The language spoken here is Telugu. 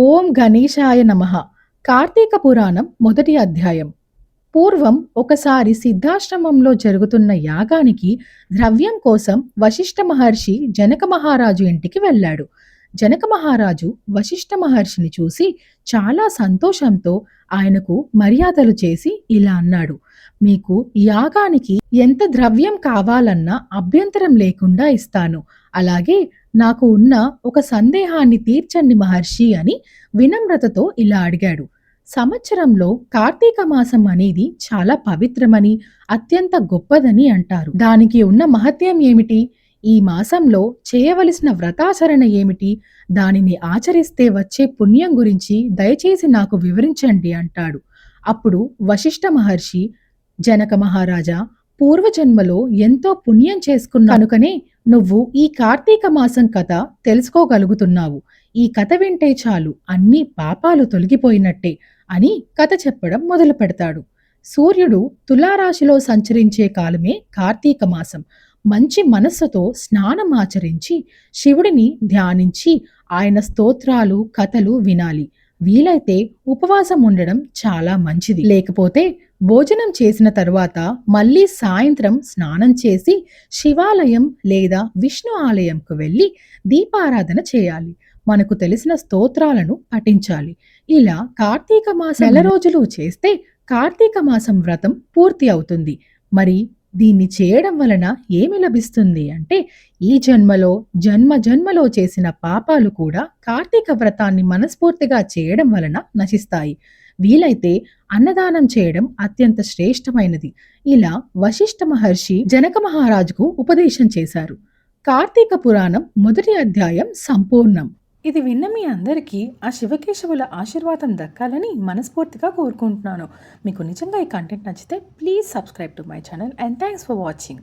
ఓం గణేశాయ నమః. కార్తీక పురాణం మొదటి అధ్యాయం. పూర్వం ఒకసారి సిద్ధాశ్రమంలో జరుగుతున్న యాగానికి ద్రవ్యం కోసం వశిష్ఠ మహర్షి జనక మహారాజు ఇంటికి వెళ్ళాడు. జనక మహారాజు వశిష్ఠ మహర్షిని చూసి చాలా సంతోషంతో ఆయనకు మర్యాదలు చేసి ఇలా అన్నాడు. మీకు యాగానికి ఎంత ద్రవ్యం కావాలన్నా అభ్యంతరం లేకుండా ఇస్తాను. అలాగే నాకు ఉన్న ఒక సందేహాన్ని తీర్చండి మహర్షి అని వినమ్రతతో ఇలా అడిగాడు. సంవత్సరంలో కార్తీక మాసం అనేది చాలా పవిత్రమని అత్యంత గొప్పదని అంటారు. దానికి ఉన్న మహత్యం ఏమిటి? ఈ మాసంలో చేయవలసిన వ్రతాచరణ ఏమిటి? దానిని ఆచరిస్తే వచ్చే పుణ్యం గురించి దయచేసి నాకు వివరించండి అంటాడు. అప్పుడు వశిష్ఠ మహర్షి జనక మహారాజా పూర్వజన్మలో ఎంతో పుణ్యం చేసుకున్న కనుకనే నువ్వు ఈ కార్తీక మాసం కథ తెలుసుకోగలుగుతున్నావు. ఈ కథ వింటే చాలు అన్ని పాపాలు తొలగిపోయినట్టే అని కథ చెప్పడం మొదలు పెడతాడు. సూర్యుడు తులారాశిలో సంచరించే కాలమే కార్తీక మాసం. మంచి మనస్సుతో స్నానం ఆచరించి శివుడిని ధ్యానించి ఆయన స్తోత్రాలు కథలు వినాలి. వీలైతే ఉపవాసం ఉండడం చాలా మంచిది. లేకపోతే భోజనం చేసిన తరువాత మళ్ళీ సాయంత్రం స్నానం చేసి శివాలయం లేదా విష్ణు ఆలయంకు వెళ్ళి దీపారాధన చేయాలి. మనకు తెలిసిన స్తోత్రాలను పఠించాలి. ఇలా కార్తీక మాసం నెల రోజులు చేస్తే కార్తీక మాసం వ్రతం పూర్తి అవుతుంది. మరి దీన్ని చేయడం వలన ఏమి లభిస్తుంది అంటే ఈ జన్మలో జన్మ జన్మలో చేసిన పాపాలు కూడా కార్తీక వ్రతాన్ని మనస్ఫూర్తిగా చేయడం వలన నశిస్తాయి. వీలైతే అన్నదానం చేయడం అత్యంత శ్రేష్టమైనది. ఇలా వశిష్ఠ మహర్షి జనక మహారాజుకు ఉపదేశం చేశారు. కార్తీక పురాణం మొదటి అధ్యాయం సంపూర్ణం. ఇది విన్న మీ అందరికీ ఆ శివకేశవుల ఆశీర్వాదం దక్కాలని మనస్ఫూర్తిగా కోరుకుంటున్నాను. మీకు నిజంగా ఈ కంటెంట్ నచ్చితే please subscribe to my channel and thanks for watching